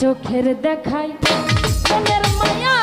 চোখের দেখাই মায়া